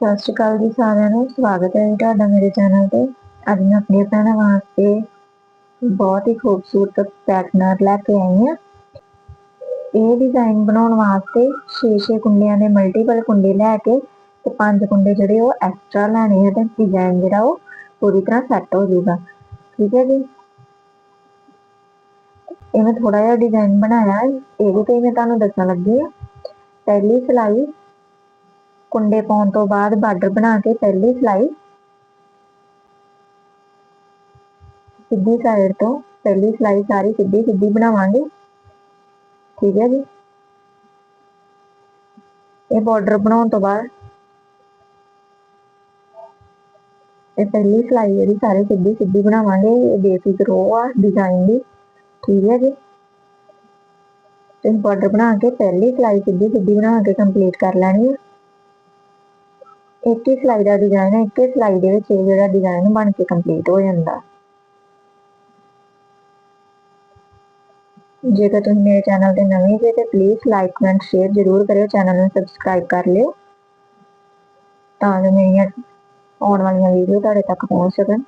ਸਤਿ ਸ਼੍ਰੀ ਅਕਾਲ ਜੀ ਸਾਰਿਆਂ ਨੂੰ। ਸਵਾਗਤ ਹੈ ਜੀ ਤੁਹਾਡਾ ਮੇਰੇ ਚੈਨਲ ਤੇ। ਅੱਜ ਮੈਂ ਆਪਣੀਆਂ ਭੈਣਾਂ ਵਾਸਤੇ ਬਹੁਤ ਹੀ ਖੂਬਸੂਰਤ ਪੈਟਨਰ ਲੈ ਕੇ ਆਈ ਹਾਂ। ਇਹ ਡਿਜ਼ਾਈਨ ਬਣਾਉਣ ਵਾਸਤੇ 6-6 ਕੁੰਡਿਆਂ ਦੇ ਮਲਟੀਪਲ ਕੁੰਡੇ ਲੈ ਕੇ ਤੇ ਪੰਜ ਕੁੰਡੇ ਜਿਹੜੇ ਉਹ ਐਕਸਟਰਾ ਲੈਣੇ ਆ ਤੇ ਡਿਜ਼ਾਈਨ ਜਿਹੜਾ ਉਹ ਪੂਰੀ ਤਰ੍ਹਾਂ ਸੈੱਟ ਹੋ ਜਾਊਗਾ। ਠੀਕ ਹੈ ਜੀ? ਇਹ ਮੈਂ ਥੋੜਾ ਜਿਹਾ ਡਿਜ਼ਾਈਨ ਬਣਾਇਆ। ਹੈ ਇਹਦੇ ਤੇ ਮੈਂ ਤੁਹਾਨੂੰ ਦੱਸਣ ਲੱਗੀ ਹਾਂ। ਪਹਿਲੀ ਸਿਲਾਈ ਕੁੰਡੇ ਪਾਉਣ ਤੋਂ ਬਾਅਦ ਬਾਰਡਰ ਬਣਾ ਕੇ ਪਹਿਲੀ ਸਿਲਾਈ ਸਿੱਧੀ ਸਾਈਡ ਤੋਂ ਪਹਿਲੀ ਸਿਲਾਈ ਸਾਰੀ ਸਿੱਧੀ ਸਿੱਧੀ ਬਣਾਵਾਂਗੇ। ਠੀਕ ਹੈ ਜੀ। ਇਹ ਬਾਰਡਰ ਬਣਾਉਣ ਤੋਂ ਬਾਅਦ ਇਹ ਪਹਿਲੀ ਸਿਲਾਈ ਜਿਹੜੀ ਸਾਰੀ ਸਿੱਧੀ ਸਿੱਧੀ ਬਣਾਵਾਂਗੇ। ਇਹ ਬੇਸਿਕ ਰੋ ਆ ਡਿਜ਼ਾਈਨ ਦੀ। ਠੀਕ ਹੈ ਜੀ। ਤੇ ਬਾਰਡਰ ਬਣਾ ਕੇ ਪਹਿਲੀ ਸਿਲਾਈ ਸਿੱਧੀ ਸਿੱਧੀ ਬਣਾ ਕੇ ਕੰਪਲੀਟ ਕਰ ਲੈਣੀ ਹੈ ਇੱਕ ਹੀ ਸਿਲਾਈ ਦਾ ਡਿਜ਼ਾਈਨ ਹੈ, ਇੱਕ ਹੀ ਸਿਲਾਈ ਦੇ ਵਿੱਚ ਇਹ ਜਿਹੜਾ ਡਿਜ਼ਾਈਨ ਬਣ ਕੇ ਕੰਪਲੀਟ ਹੋ ਜਾਂਦਾ। ਜੇਕਰ ਤੁਸੀਂ ਮੇਰੇ ਚੈਨਲ ਤੇ ਨਵੇਂ ਜੇ ਤੇ ਪਲੀਜ਼ ਲਾਈਕ ਕਮੈਂਟ ਸ਼ੇਅਰ ਜ਼ਰੂਰ ਕਰਿਓ ਚੈਨਲ ਨੂੰ ਸਬਸਕ੍ਰਾਈਬ ਕਰ ਲਿਓ, ਤਾਂ ਜੋ ਮੇਰੀਆਂ ਆਉਣ ਵਾਲੀਆਂ ਵੀਡੀਓ ਤੁਹਾਡੇ ਤੱਕ ਪਹੁੰਚ ਸਕਣ।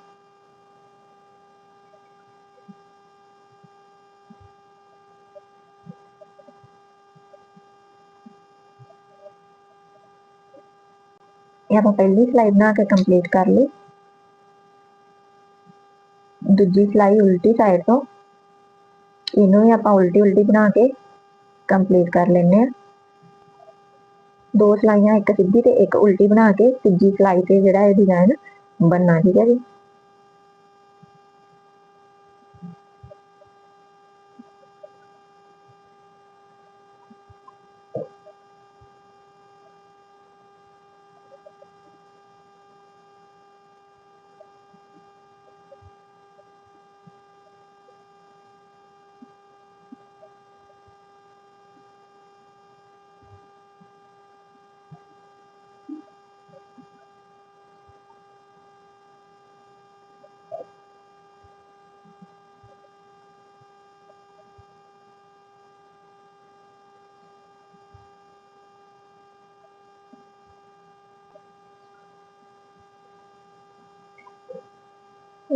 ਇਹ ਆਪਾਂ ਪਹਿਲੀ ਸਲਾਈ ਬਣਾ ਕੇ ਕੰਪਲੀਟ ਕਰ ਲਈ। ਦੂਜੀ ਸਲਾਈ ਉਲਟੀ ਸਾਈਡ ਤੋਂ। ਇਹਨੂੰ ਵੀ ਆਪਾਂ ਉਲਟੀ ਉਲਟੀ ਬਣਾ ਕੇ ਕੰਪਲੀਟ ਕਰ ਲੈਣੇ ਆ। ਦੋ ਸਲਾਈਆਂ, ਇੱਕ ਸਿੱਧੀ ਤੇ ਇੱਕ ਉਲਟੀ ਬਣਾ ਕੇ, ਤੀਜੀ ਸਲਾਈ ਤੇ ਜਿਹੜਾ ਇਹ ਡਿਜ਼ਾਈਨ ਬਣਨਾ, ਠੀਕ ਹੈ ਜੀ?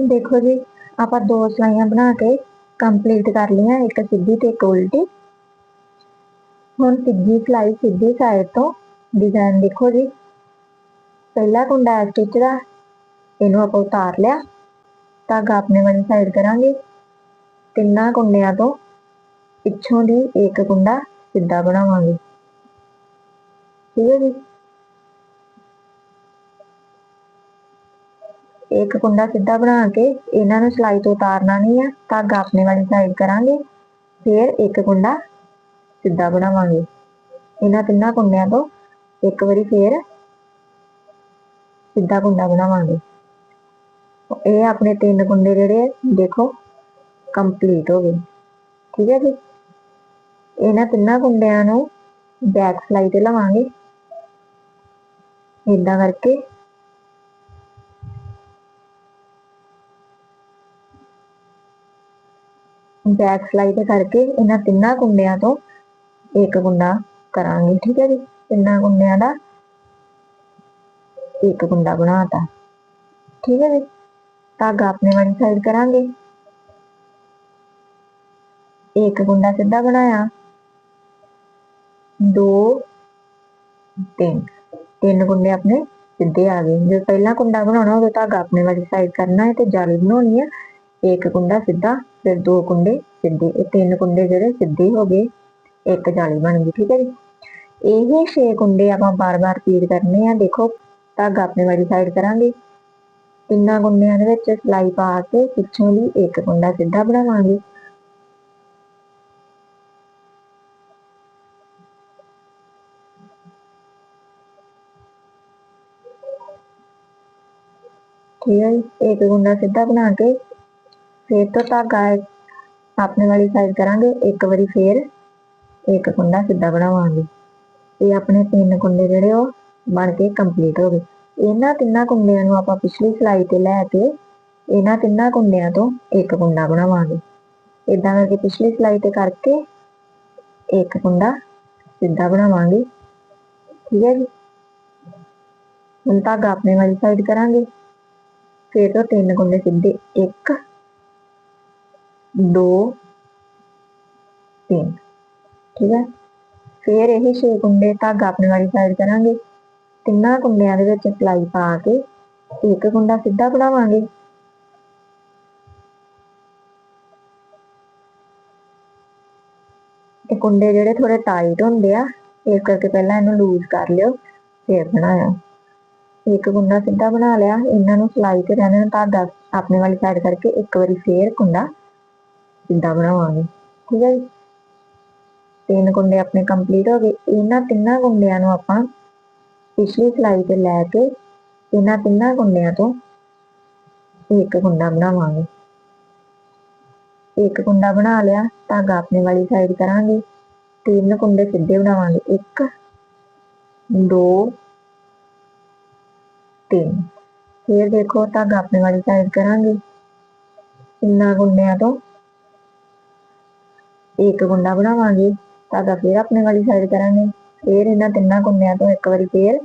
ਦੇਖੋ ਜੀ, ਆਪਾਂ ਦੋ ਸਲਾਈਆਂ ਬਣਾ ਕੇ ਕੰਪਲੀਟ ਕਰ ਲਈਆਂ, ਇੱਕ ਸਿੱਧੀ ਤੇ ਇੱਕ ਉਲਟੀ। ਹੁਣ ਤੀਜੀ ਸਲਾਈ ਸਿੱਧੀ ਸਾਈਡ ਤੋਂ ਡਿਜ਼ਾਈਨ ਦੇਖੋ ਜੀ। ਪਹਿਲਾ ਕੁੰਡਾ ਸਟਿਚ ਦਾ, ਇਹਨੂੰ ਆਪਾਂ ਉਤਾਰ ਲਿਆ। ਧਾਗਾ ਆਪਣੇ ਵਾਲੀ ਸਾਈਡ ਕਰਾਂਗੇ। ਤਿੰਨਾਂ ਕੁੰਡਿਆਂ ਤੋਂ ਪਿੱਛੋਂ ਦੀ ਇੱਕ ਕੁੰਡਾ ਸਿੱਧਾ ਬਣਾਵਾਂਗੇ। ਠੀਕ ਹੈ ਜੀ? ਇੱਕ ਕੁੰਡਾ ਸਿੱਧਾ ਬਣਾ ਕੇ ਇਹਨਾਂ ਨੂੰ ਸਲਾਈ ਤੋਂ ਉਤਾਰਨਾ ਨਹੀਂ ਆ, ਧਾਗਾ ਆਪਣੇ ਵਾਲੀ ਸਾਈਡ ਕਰਾਂਗੇ, ਫਿਰ ਇੱਕ ਕੁੰਡਾ ਸਿੱਧਾ ਬਣਾਵਾਂਗੇ। ਇਹਨਾਂ ਤਿੰਨਾਂ ਕੁੰਡਿਆਂ ਤੋਂ ਇੱਕ ਵਾਰੀ ਫੇਰ ਸਿੱਧਾ ਕੁੰਡਾ ਬਣਾਵਾਂਗੇ। ਇਹ ਆਪਣੇ ਤਿੰਨ ਕੁੰਡੇ ਜਿਹੜੇ ਦੇਖੋ ਕੰਪਲੀਟ ਹੋ ਗਏ। ਠੀਕ ਹੈ ਜੀ? ਇਹਨਾਂ ਤਿੰਨਾਂ ਕੁੰਡਿਆਂ ਨੂੰ ਬੈਕ ਸਲਾਈ ਤੇ ਲਵਾਂਗੇ। ਇਦਾਂ ਕਰਕੇ ਬੈਕ ਸਲਾਈ ਤੇ ਕਰਕੇ ਇਹਨਾਂ ਤਿੰਨਾਂ ਗੁੰਡਿਆਂ ਤੋਂ ਇੱਕ ਗੁੰਡਾ ਕਰਾਂਗੇ, ਠੀਕ ਹੈ ਜੀ? ਤਿੰਨਾਂ ਗੁੰਡਿਆਂ ਦਾ ਇੱਕ ਕੁੰਡਾ ਬਣਾਤਾ, ਠੀਕ ਹੈ ਜੀ? ਧਾਗਾ ਆਪਣੇ ਵਾਲੀ ਸਾਈਡ ਕਰਾਂਗੇ। ਇੱਕ ਗੁੰਡਾ ਸਿੱਧਾ ਬਣਾਇਆ। ਦੋ, ਤਿੰਨ। ਤਿੰਨ ਗੁੰਡੇ ਆਪਣੇ ਸਿੱਧੇ ਆ ਗਏ। ਜੇ ਪਹਿਲਾ ਕੁੰਡਾ ਬਣਾਉਣਾ ਉਦੋਂ ਧਾਗਾ ਆਪਣੇ ਵਾਲੀ ਸਾਈਡ ਕਰਨਾ ਹੈ ਤੇ ਜਾਲੀ ਬਣਾਉਣੀ ਹੈ। ਇੱਕ ਕੁੰਡਾ ਸਿੱਧਾ, ਫਿਰ ਦੋ ਕੁੰਡੇ ਸਿੱਧੇ, ਇਹ ਤਿੰਨ ਕੁੰਡੇ ਜਿਹੜੇ ਸਿੱਧੇ ਹੋ ਗਏ, ਇੱਕ ਜਾਲੀ ਬਣ ਗਈ, ਠੀਕ ਹੈ ਜੀ। ਇਹ ਛੇ ਕੁੰਡੇ ਆਪਾਂ ਬਾਰ-ਬਾਰ ਰਿਪੀਟ ਕਰਨੇ ਆ, ਦੇਖੋ, ਧਾਗਾ ਆਪਣੇ ਵਾਲੀ ਸਾਈਡ ਕਰਾਂਗੇ। ਤਿੰਨਾਂ ਕੁੰਡਿਆਂ ਦੇ ਵਿੱਚ ਸਲਾਈ ਪਾ ਕੇ ਪਿੱਛੋਂ ਦੀ ਇੱਕ ਕੁੰਡਾ ਸਿੱਧਾ ਬਣਾਵਾਂਗੇ। ਠੀਕ ਹੈ ਜੀ, ਇੱਕ ਗੁੰਡਾ ਸਿੱਧਾ ਬਣਾ ਕੇ ਫੇਰ ਤੋਂ ਧਾਗਾ ਆਪਣੇ ਵਾਲੀ ਸਾਈਡ ਕਰਾਂਗੇ, ਇੱਕ ਵਾਰੀ ਫੇਰ ਇੱਕ ਕੁੰਡਾ ਸਿੱਧਾ ਬਣਾਵਾਂਗੇ। ਇਹ ਆਪਣੇ ਤਿੰਨ ਕੁੰਡੇ ਜਿਹੜੇ ਉਹ ਬਣ ਕੇ ਕੰਪਲੀਟ ਹੋ ਗਏ। ਇਹਨਾਂ ਤਿੰਨਾਂ ਕੁੰਡਿਆਂ ਨੂੰ ਆਪਾਂ ਪਿਛਲੀ ਸਲਾਈ ਤੇ ਲੈ ਕੇ ਇਹਨਾਂ ਤਿੰਨਾਂ ਕੁੰਡਿਆਂ ਤੋਂ ਇੱਕ ਕੁੰਡਾ ਬਣਾਵਾਂਗੇ। ਇਦਾਂ ਕਰਕੇ ਪਿਛਲੀ ਸਲਾਈ ਤੇ ਕਰਕੇ ਇੱਕ ਕੁੰਡਾ ਸਿੱਧਾ ਬਣਾਵਾਂਗੇ। ਠੀਕ ਹੈ ਜੀ? ਹੁਣ ਧਾਗਾ ਆਪਣੇ ਵਾਲੀ ਸਾਈਡ ਕਰਾਂਗੇ। ਫਿਰ ਤੋਂ ਤਿੰਨ ਕੁੰਡੇ ਸਿੱਧੇ 1 2 3 ਠੀਕ ਹੈ ਫਿਰ ਇਹ ਛੇ ਕੁੰਡੇ ਧਾਗਾ ਆਪਣੇ ਵਾਲੀ ਸਾਈਡ ਕਰਾਂਗੇ। ਤਿੰਨਾਂ ਕੁੰਡਿਆਂ ਦੇ ਵਿੱਚ ਸਲਾਈ ਪਾ ਕੇ ਇੱਕ ਕੁੰਡਾ ਸਿੱਧਾ ਬਣਾਵਾਂਗੇ ਤੇ ਕੁੰਡੇ ਜਿਹੜੇ ਥੋੜੇ ਟਾਈਟ ਹੁੰਦੇ ਆ, ਇਸ ਕਰਕੇ ਪਹਿਲਾਂ ਇਹਨੂੰ ਲੂਜ਼ ਕਰ ਲਿਓ, ਫਿਰ ਬਣਾਇਆ। ਇੱਕ ਕੁੰਡਾ ਸਿੱਧਾ ਬਣਾ ਲਿਆ, ਇਹਨਾਂ ਨੂੰ ਸਲਾਈ ਤੇ ਰਹਿਣ ਨੂੰ ਧਾਗਾ ਆਪਣੇ ਵਾਲੀ ਸਾਈਡ ਕਰਕੇ ਇੱਕ ਵਾਰੀ ਫੇਰ ਕੁੰਡਾ ਸਿੱਧਾ ਬਣਾਵਾਂਗੇ, ਠੀਕ ਹੈ ਜੀ? ਤਿੰਨ ਕੁੰਡੇ ਆਪਣੇ ਕੰਪਲੀਟ ਹੋ ਗਏ। ਇਹਨਾਂ ਤਿੰਨਾਂ ਕੁੰਡਿਆਂ ਨੂੰ ਆਪਾਂ ਪਿਛਲੀ ਸਲਾਈ ਤੇ ਲੈ ਕੇ ਇਹਨਾਂ ਤਿੰਨਾਂ ਕੁੰਡਿਆਂ ਤੋਂ ਇੱਕ ਕੁੰਡਾ ਬਣਾਵਾਂਗੇ। ਇੱਕ ਕੁੰਡਾ ਬਣਾ ਲਿਆ, ਧਾਗਾ ਆਪਣੇ ਵਾਲੀ ਸਾਈਡ ਕਰਾਂਗੇ। ਤਿੰਨ ਕੁੰਡੇ ਸਿੱਧੇ ਬਣਾਵਾਂਗੇ। 1 2 3 ਫਿਰ ਦੇਖੋ, ਧਾਗਾ ਆਪਣੇ ਵਾਲੀ ਸਾਈਡ ਕਰਾਂਗੇ। ਇੰਨਾ ਕੁੰਡਿਆਂ ਤੋਂ ਇੱਕ ਗੁੰਡਾ ਬਣਾਵਾਂਗੇ ਧਾਗਾ ਫੇਰ ਆਪਣੇ ਵਾਲੀ ਸਾਈਡ ਕਰਾਂਗੇ। ਫੇਰ ਇਹਨਾਂ ਤਿੰਨਾਂ ਕੁੰਡਿਆਂ ਤੋਂ ਇੱਕ ਵਾਰੀ ਫੇਰ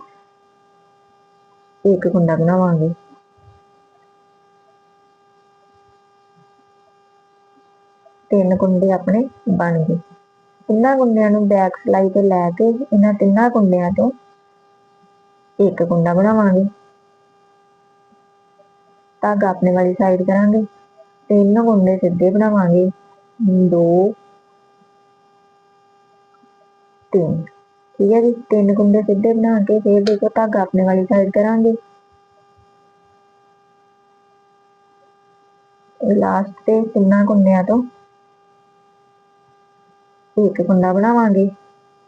ਇੱਕ ਕੁੰਡਾ ਬਣਾਵਾਂਗੇ। ਤਿੰਨ ਕੁੰਡੇ ਆਪਣੇ ਬਣ ਗਏ। ਤਿੰਨਾਂ ਕੁੰਡਿਆਂ ਨੂੰ ਬੈਕ ਸਲਾਈ ਤੇ ਲੈ ਕੇ ਇਹਨਾਂ ਤਿੰਨਾਂ ਕੁੰਡਿਆਂ ਤੋਂ ਇੱਕ ਕੁੰਡਾ ਬਣਾਵਾਂਗੇ। ਧਾਗਾ ਆਪਣੇ ਵਾਲੀ ਸਾਈਡ ਕਰਾਂਗੇ। ਤਿੰਨ ਕੁੰਡੇ ਸਿੱਧੇ ਬਣਾਵਾਂਗੇ। ਦੋ ਤਿੰਨ ਠੀਕ ਹੈ ਜੀ, ਤਿੰਨ ਕੁੰਡੇ ਸਿੱਧੇ ਬਣਾ ਕੇ ਫਿਰ ਦੇਖੋ ਧਾਗਾ ਆਪਣੇ ਵਾਲੀ ਸਾਈਡ ਕਰਾਂਗੇ। ਲਾਸਟ ਤੇ ਤਿੰਨਾਂ ਕੁੰਡਿਆਂ ਤੋਂ ਇੱਕ ਕੁੰਡਾ ਬਣਾਵਾਂਗੇ।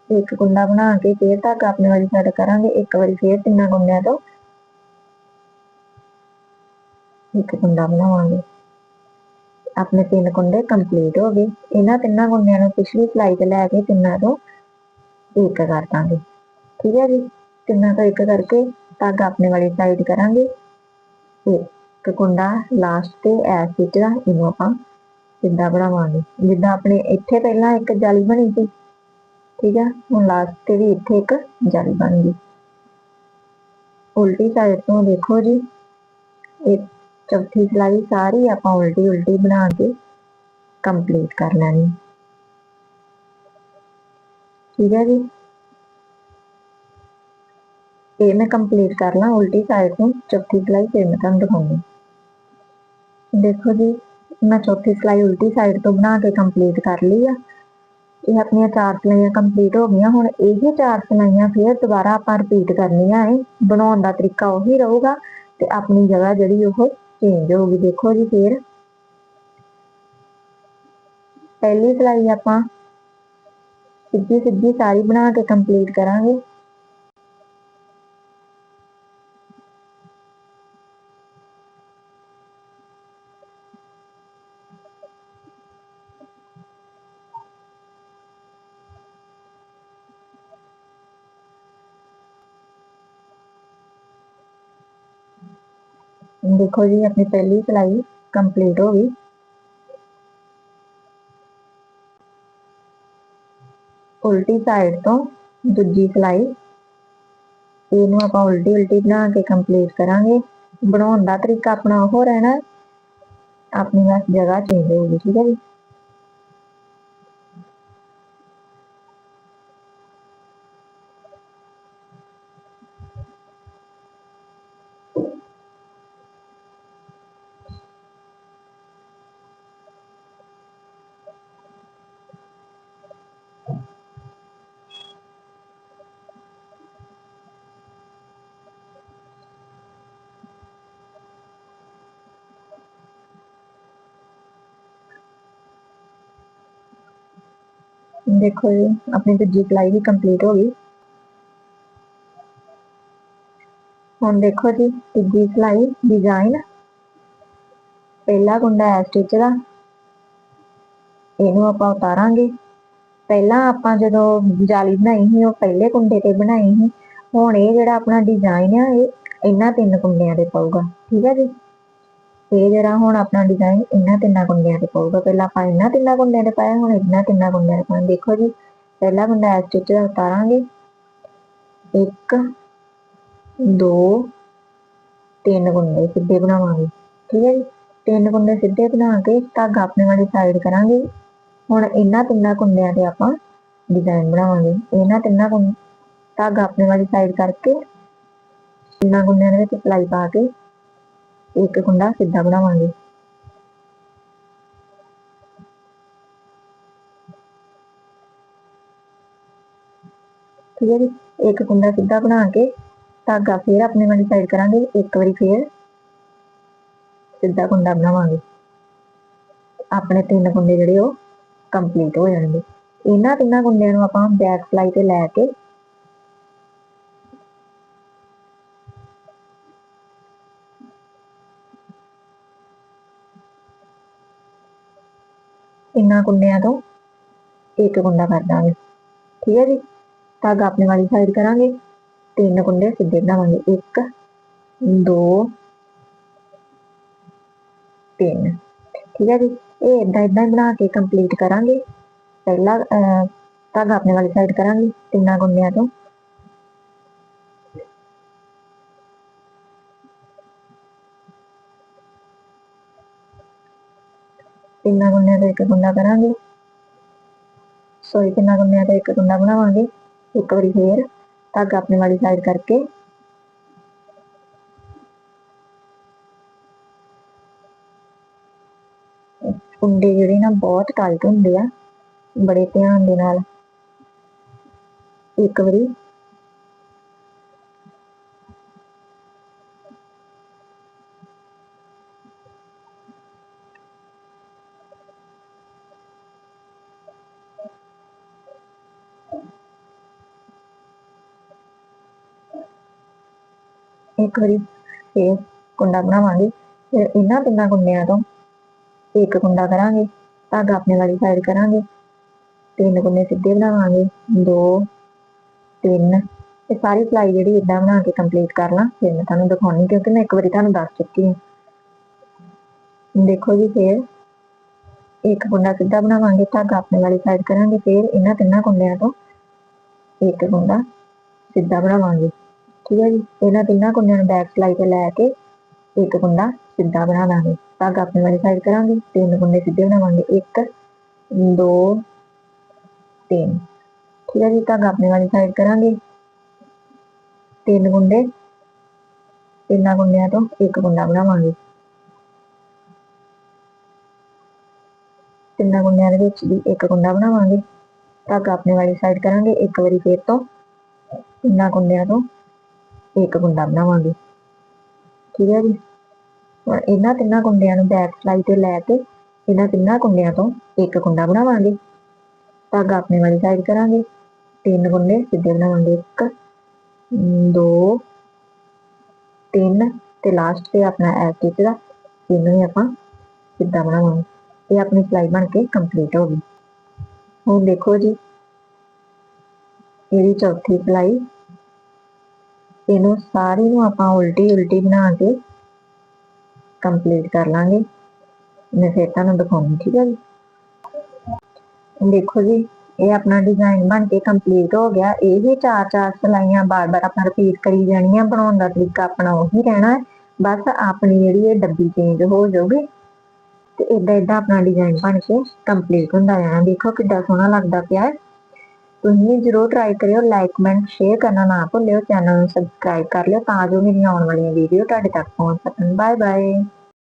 ਇੱਕ ਕੁੰਡਾ ਬਣਾ ਕੇ ਫਿਰ ਧਾਗਾ ਆਪਣੇ ਵਾਲੀ ਸਾਈਡ ਕਰਾਂਗੇ, ਇੱਕ ਵਾਰੀ ਫੇਰ ਤਿੰਨਾਂ ਕੁੰਡਿਆਂ ਤੋਂ ਇੱਕ ਕੁੰਡਾ ਬਣਾਵਾਂਗੇ। ਆਪਣੇ ਤਿੰਨ ਕੁੰਡੇ ਕੰਪਲੀਟ ਹੋ ਗਏ। ਇਹਨਾਂ ਤਿੰਨਾਂ ਕੁੰਡਿਆਂ ਨੂੰ ਪਿਛਲੀ ਸਲਾਈ ਤੇ ਲੈ ਕੇ ਤਿੰਨਾਂ ਤੋਂ ਇੱਕ ਕਰ ਦਾਂਗੇ। ਠੀਕ ਹੈ ਜੀ? ਤਿੰਨਾਂ ਤੋਂ ਇੱਕ ਕਰਕੇ ਧਾਗਾ ਆਪਣੇ ਵਾਲੀ ਸਾਈਡ ਕਰਾਂਗੇ। ਇੱਕ ਕੁੰਡਾ ਲਾਸਟ ਤੇ ਐਸ ਵਿੱਚ ਇਹਨੂੰ ਆਪਾਂ ਸਿੱਧਾ ਬਣਾਵਾਂਗੇ। ਜਿੱਦਾਂ ਆਪਣੇ ਇੱਥੇ ਪਹਿਲਾਂ ਇੱਕ ਜਾਲੀ ਬਣੀ ਸੀ। ਠੀਕ ਹੈ ਹੁਣ ਲਾਸਟ ਤੇ ਵੀ ਇੱਥੇ ਇੱਕ ਜਾਲੀ ਬਣ ਗਈ। ਉਲਟੀ ਸਾਈਡ ਤੋਂ ਦੇਖੋ ਜੀ। ਇਹ ਚੌਥੀ ਸਲਾਈ ਸਾਰੀ ਆਪਾਂ ਉਲਟੀ ਉਲਟੀ ਬਣਾ ਕੇ ਕੰਪਲੀਟ ਕਰ ਲੈਣੀ। ਠੀਕ ਹੈ ਜੀ। ਇਹ ਮੈਂ ਕੰਪਲੀਟ ਕਰ ਲਾਂ ਉਲਟੀ ਸਾਈਡ ਤੋਂ ਚੌਥੀ ਸਲਾਈ ਫਿਰ ਮੈਂ ਤੁਹਾਨੂੰ ਦਿਖਾਉਂਗੀ। ਦੇਖੋ ਜੀ, ਮੈਂ ਚੌਥੀ ਸਲਾਈ ਉਲਟੀ ਸਾਈਡ ਤੋਂ ਬਣਾ ਕੇ ਕੰਪਲੀਟ ਕਰ ਲਈ ਆ। ਇਹ ਆਪਣੀਆਂ ਚਾਰ ਸਲਾਈਆਂ ਕੰਪਲੀਟ ਹੋ ਗਈਆਂ, ਹੁਣ ਇਹ ਚਾਰ ਸਲਾਈਆਂ ਫਿਰ ਦੁਬਾਰਾ ਆਪਾਂ ਰਿਪੀਟ ਕਰਨੀਆਂ ਹੈ ਬਣਾਉਣ ਦਾ ਤਰੀਕਾ ਉਹੀ ਰਹੂਗਾ ਤੇ ਆਪਣੀ ਜਗ੍ਹਾ ਜਿਹੜੀ ਉਹ ਚੇਂਜ ਹੋਊਗੀ। ਦੇਖੋ ਜੀ ਫਿਰ। ਪਹਿਲੀ ਸਲਾਈ ਆਪਾਂ ਸਿੱਧੀ ਸਿੱਧੀ ਸਾਰੀ ਬਣਾ ਕੇ ਕੰਪਲੀਟ ਕਰਾਂਗੇ ਦੇਖੋ ਜੀ ਆਪਣੀ ਪਹਿਲੀ ਸਲਾਈ ਕੰਪਲੀਟ ਹੋ ਉਲਟੀ ਸਾਈਡ ਤੋਂ ਦੂਜੀ ਸਲਾਈ ਇਹਨੂੰ ਆਪਾਂ ਉਲਟੀ ਉਲਟੀ ਬਣਾ ਕੇ ਕੰਪਲੀਟ ਕਰਾਂਗੇ। ਬਣਾਉਣ ਦਾ ਤਰੀਕਾ ਆਪਣਾ ਉਹ ਰਹਿਣਾ, ਆਪਣੀ ਬਸ ਜਗ੍ਹਾ ਚੇਂਜ ਹੋਊਗੀ, ਠੀਕ ਹੈ ਜੀ। ਦੇਖੋ ਜੀ, ਆਪਣੀ ਦੂਜੀ ਸਲਾਈ ਵੀ ਕੰਪਲੀਟ ਹੋ ਗਈ। ਹੁਣ ਦੇਖੋ ਜੀ, ਤੀਜੀ ਸਲਾਈ ਡਿਜ਼ਾਈਨ ਪਹਿਲਾ ਕੁੰਡਾ ਹੈ ਸਟਿਚ ਦਾ। ਇਹਨੂੰ ਆਪਾਂ ਉਤਾਰਾਂਗੇ। ਪਹਿਲਾਂ ਆਪਾਂ ਜਦੋਂ ਜਾਲੀ ਬਣਾਈ ਸੀ, ਉਹ ਪਹਿਲੇ ਕੁੰਡੇ ਤੇ ਬਣਾਈ ਸੀ। ਹੁਣ ਇਹ ਜਿਹੜਾ ਆਪਣਾ ਡਿਜ਼ਾਈਨ ਆ, ਇਹ ਇਹਨਾਂ ਤਿੰਨ ਕੁੰਡਿਆਂ ਤੇ ਪਊਗਾ। ਠੀਕ ਹੈ ਜੀ? ਇਹ ਜਿਹੜਾ ਹੁਣ ਆਪਣਾ ਡਿਜ਼ਾਈਨ ਇਹਨਾਂ ਤਿੰਨਾਂ ਕੁੰਡਿਆਂ ਤੇ ਪਊਗਾ। ਪਹਿਲਾਂ ਆਪਾਂ ਇਹਨਾਂ ਤਿੰਨਾਂ ਕੁੰਡਿਆਂ ਤੇ ਪਾਇਆ, ਹੁਣ ਇਹਨਾਂ ਤਿੰਨਾਂ ਕੁੰਡਿਆਂ ਤੇ ਪਾਇਆ। ਦੇਖੋ ਜੀ, ਪਹਿਲਾ ਕੁੰਡਾ ਐ ਸਟਿਚ ਦਾ ਉਤਾਰਾਂਗੇ। 1 ਦੋ, ਤਿੰਨ ਕੁੰਡੇ ਸਿੱਧੇ ਬਣਾਵਾਂਗੇ। ਠੀਕ ਹੈ ਜੀ? ਤਿੰਨ ਕੁੰਡੇ ਸਿੱਧੇ ਬਣਾ ਕੇ ਧਾਗਾ ਆਪਣੇ ਵਾਲੀ ਸਾਈਡ ਕਰਾਂਗੇ। ਹੁਣ ਇਹਨਾਂ ਤਿੰਨਾਂ ਕੁੰਡਿਆਂ ਤੇ ਆਪਾਂ ਡਿਜ਼ਾਈਨ ਬਣਾਵਾਂਗੇ। ਇਹਨਾਂ ਤਿੰਨਾਂ ਕੁੰ ਧਾਗਾ ਆਪਣੇ ਵਾਲੀ ਸਾਈਡ ਕਰਕੇ, ਤਿੰਨਾਂ ਕੁੰਡਿਆਂ ਦੇ ਵਿੱਚ ਪਲਾਈ ਪਾ ਕੇ ਇੱਕ ਕੁੰਡਾ ਸਿੱਧਾ ਬਣਾਵਾਂਗੇ। ਠੀਕ ਹੈ ਜੀ, ਇੱਕ ਕੁੰਡਾ ਸਿੱਧਾ ਬਣਾ ਕੇ ਧਾਗਾ ਫੇਰ ਆਪਣੇ ਵਾਲੀ ਸਾਈਡ ਕਰਾਂਗੇ, ਇੱਕ ਵਾਰੀ ਫੇਰ ਸਿੱਧਾ ਕੁੰਡਾ ਬਣਾਵਾਂਗੇ। ਆਪਣੇ ਤਿੰਨ ਕੁੰਡੇ ਜਿਹੜੇ ਉਹ ਕੰਪਲੀਟ ਹੋ ਜਾਣਗੇ। ਇਹਨਾਂ ਤਿੰਨਾਂ ਕੁੰਡਿਆਂ ਨੂੰ ਆਪਾਂ ਬੈਕ ਸਲਾਈ ਤੇ ਲੈ ਕੇ ਤਿੰਨਾਂ ਕੁੰਡਿਆਂ ਤੋਂ ਇੱਕ ਗੁੰਡਾ ਕਰ ਦਾਂਗੇ। ਠੀਕ ਹੈ ਜੀ? ਧਾਗਾ ਆਪਣੇ ਵਾਲੀ ਸਾਈਡ ਕਰਾਂਗੇ। ਤਿੰਨ ਕੁੰਡੇ ਸਿੱਧੇ ਬਣਾਵਾਂਗੇ। ਇੱਕ ਦੋ ਤਿੰਨ। ਠੀਕ ਹੈ ਜੀ? ਇਹ ਇਦਾਂ ਇਦਾਂ ਬਣਾ ਕੇ ਕੰਪਲੀਟ ਕਰਾਂਗੇ। ਪਹਿਲਾ ਅਹ, ਧਾਗਾ ਆਪਣੇ ਵਾਲੀ ਸਾਈਡ ਕਰਾਂਗੇ ਤਿੰਨਾਂ ਕੁੰਡਿਆਂ ਤੋਂ। ਤਿੰਨਾਂ ਕੁੰਡਿਆਂ ਤੋਂ ਇੱਕ ਕੁੰਡਾ ਕਰਾਂਗੇ। ਸੋਰੀ ਤਿੰਨਾਂ ਕੁੰਡਿਆਂ ਤੋਂ ਇੱਕ ਕੁੰਡਾ ਬਣਾਵਾਂਗੇ, ਇੱਕ ਵਾਰੀ ਫੇਰ ਧਾਗਾ ਆਪਣੇ ਵਾਲੀ ਸਾਈਡ ਕਰਕੇ। ਕੁੰਡੇ ਜਿਹੜੇ ਨਾ ਬਹੁਤ ਟਾਈਟ ਹੁੰਦੇ ਆ, ਬੜੇ ਧਿਆਨ ਦੇ ਨਾਲ। ਇੱਕ ਵਾਰੀ ਇੱਕ ਵਾਰੀ ਫੇਰ ਕੁੰਡਾ ਬਣਾਵਾਂਗੇ ਫਿਰ ਇਹਨਾਂ ਤਿੰਨਾਂ ਕੁੰਡਿਆਂ ਤੋਂ ਇੱਕ ਕੁੰਡਾ ਕਰਾਂਗੇ, ਧਾਗਾ ਆਪਣੇ ਵਾਲੀ ਸਾਈਡ ਕਰਾਂਗੇ। ਤਿੰਨ ਕੁੰਡੇ ਸਿੱਧੇ ਬਣਾਵਾਂਗੇ, ਦੋ, ਤਿੰਨ ਇਹ ਸਾਰੀ ਸਲਾਈ ਜਿਹੜੀ ਇਦਾਂ ਬਣਾ ਕੇ ਕੰਪਲੀਟ ਕਰ ਲਾਂ, ਫਿਰ ਮੈਂ ਤੁਹਾਨੂੰ ਦਿਖਾਉਣੀ ਕਿਉਂਕਿ ਮੈਂ ਇੱਕ ਵਾਰੀ ਤੁਹਾਨੂੰ ਦੱਸ ਚੁੱਕੀ ਹਾਂ। ਦੇਖੋ ਜੀ ਫੇਰ ਇੱਕ ਕੁੰਡਾ ਸਿੱਧਾ ਬਣਾਵਾਂਗੇ, ਧਾਗਾ ਆਪਣੇ ਵਾਲੀ ਸਾਈਡ ਕਰਾਂਗੇ, ਫਿਰ ਇਹਨਾਂ ਤਿੰਨਾਂ ਕੁੰਡਿਆਂ ਤੋਂ ਇੱਕ ਕੁੰਡਾ ਸਿੱਧਾ ਬਣਾਵਾਂਗੇ। ਠੀਕ ਹੈ ਜੀ। ਇਹਨਾਂ ਤਿੰਨਾਂ ਕੁੰਡਿਆਂ ਨੂੰ ਬੈਕ ਸਲਾਈ ਤੇ ਲੈ ਕੇ ਇੱਕ ਕੁੰਡਾ ਸਿੱਧਾ ਬਣਾ ਲਾਂਗੇ ਧਾਗਾ ਆਪਣੇ ਵਾਲੀ ਸਾਈਡ ਕਰਾਂਗੇ, ਤਿੰਨ ਕੁੰਡੇ ਸਿੱਧੇ ਬਣਾਵਾਂਗੇ। ਇੱਕ, ਦੋ, ਤਿੰਨ। ਠੀਕ ਹੈ ਜੀ ਧਾਗਾ ਆਪਣੇ ਵਾਲੀ ਸਾਈਡ ਕਰਾਂਗੇ। ਤਿੰਨ ਕੁੰਡੇ, ਤਿੰਨਾਂ ਕੁੰਡਿਆਂ ਤੋਂ ਇੱਕ ਕੁੰਡਾ ਬਣਾਵਾਂਗੇ। ਤਿੰਨਾਂ ਕੁੰਡਿਆਂ ਦੇ ਵਿੱਚ ਵੀ ਇੱਕ ਕੁੰਡਾ ਬਣਾਵਾਂਗੇ। ਧਾਗਾ ਆਪਣੇ ਵਾਲੀ ਸਾਈਡ ਕਰਾਂਗੇ, ਇੱਕ ਵਾਰੀ ਫੇਰ ਤੋਂ। ਤਿੰਨਾਂ ਕੁੰਡਿਆਂ ਤੋਂ ਇੱਕ ਗੁੰਡਾ ਬਣਾਵਾਂਗੇ। ਠੀਕ ਹੈ ਜੀ। ਹੁਣ ਇਹਨਾਂ ਤਿੰਨਾਂ ਕੁੰਡਿਆਂ ਨੂੰ ਬੈਕ ਸਲਾਈ ਤੇ ਲੈ ਕੇ ਇਹਨਾਂ ਤਿੰਨਾਂ ਕੁੰਡਿਆਂ ਤੋਂ ਇੱਕ ਕੁੰਡਾ ਬਣਾਵਾਂਗੇ। ਧਾਗਾ ਆਪਣੇ ਵਾਲੀ ਸਾਈਡ ਕਰਾਂਗੇ। ਤਿੰਨ ਕੁੰਡੇ ਸਿੱਧੇ ਬਣਾਵਾਂਗੇ ਇੱਕ ਦੋ, ਤਿੰਨ ਤੇ ਲਾਸਟ ਤੇ ਆਪਣਾ ਐ ਕੀਤਾ ਦਾ ਵੀ ਆਪਾਂ ਸਿੱਧਾ ਬਣਾਵਾਂਗੇ। ਇਹ ਆਪਣੀ ਸਲਾਈ ਬਣ ਕੇ ਕੰਪਲੀਟ ਹੋ ਗਈ। ਹੁਣ ਦੇਖੋ ਜੀ, ਇਹਦੀ ਚੌਥੀ ਸਲਾਈ ਇਹਨੂੰ ਸਾਰੀ ਨੂੰ ਆਪਾਂ ਉਲਟੀ ਉਲਟੀ ਬਣਾ ਕੇ ਕੰਪਲੀਟ ਕਰ ਲਾਂਗੇ। ਮੈਂ ਫਿਰ ਤੁਹਾਨੂੰ ਦਿਖਾਉਂਗੀ ਠੀਕ ਹੈ ਜੀ? ਦੇਖੋ ਜੀ, ਇਹ ਆਪਣਾ ਡਿਜ਼ਾਈਨ ਬਣ ਕੇ ਕੰਪਲੀਟ ਹੋ ਗਿਆ। ਇਹ ਵੀ ਚਾਰ ਚਾਰ ਸਲਾਈਆਂ ਬਾਰ-ਬਾਰ ਆਪਾਂ ਰਿਪੀਟ ਕਰੀ ਜਾਣੀਆਂ, ਬਣਾਉਣ ਦਾ ਤਰੀਕਾ ਆਪਣਾ ਉਹੀ ਰਹਿਣਾ ਹੈ। ਬਸ ਆਪਣੀ ਜਿਹੜੀ ਇਹ ਡੱਬੀ ਚੇਂਜ ਹੋ ਜਾਊਗੀ ਤੇ ਇਦਾਂ ਇਦਾਂ ਆਪਣਾ ਡਿਜ਼ਾਈਨ ਬਣ ਕੇ ਕੰਪਲੀਟ ਹੁੰਦਾ ਜਾਣਾ। ਦੇਖੋ ਕਿੱਡਾ ਸੋਹਣਾ ਲੱਗਦਾ ਪਿਆ ਹੈ। ਤੁਸੀਂ ਜਰੂਰ ਟਰਾਈ ਕਰਿਓ ਲਾਈਕ ਕਮੈਂਟ ਸ਼ੇਅਰ ਕਰਨਾ ਨਾ ਭੁੱਲਿਓ ਚੈਨਲ ਨੂੰ ਸਬਸਕ੍ਰਾਈਬ ਕਰ ਲਿਓ ਤਾਂ ਜੋ ਮੇਰੀਆਂ ਆਉਣ ਵਾਲੀਆਂ ਵੀਡੀਓ ਤੁਹਾਡੇ ਤੱਕ ਪਹੁੰਚ ਸਕਣ। Bye bye